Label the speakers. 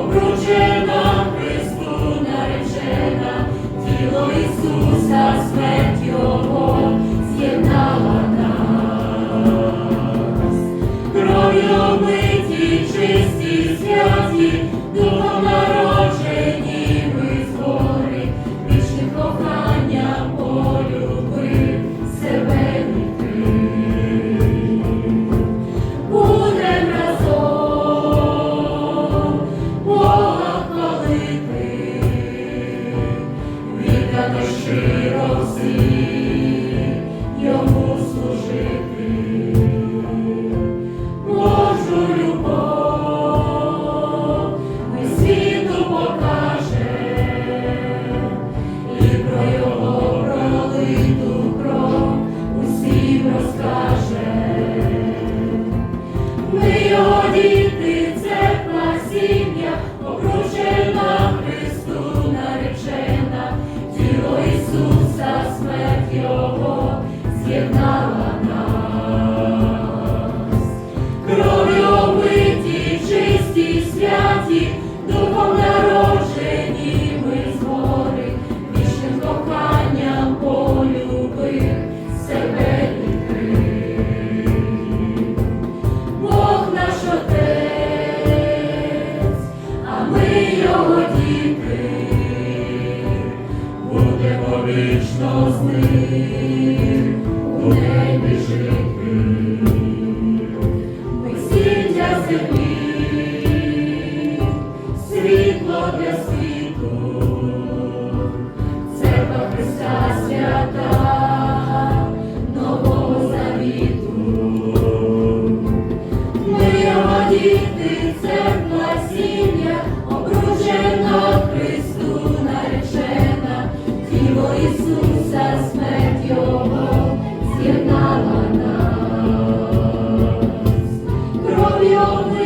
Speaker 1: обручена Христу наречена, тіло Ісуса. Щиро всі йому служити. Божу любов ми світу покаже, і про його пролиту кров усім розкаже. Його діти, будемо вічно з ним у небі жити. Всі землі, світло для світу, церква Христа свята, нового завіту. Ми діти, Ісуса смерть Його з'єднала нас. Кров Його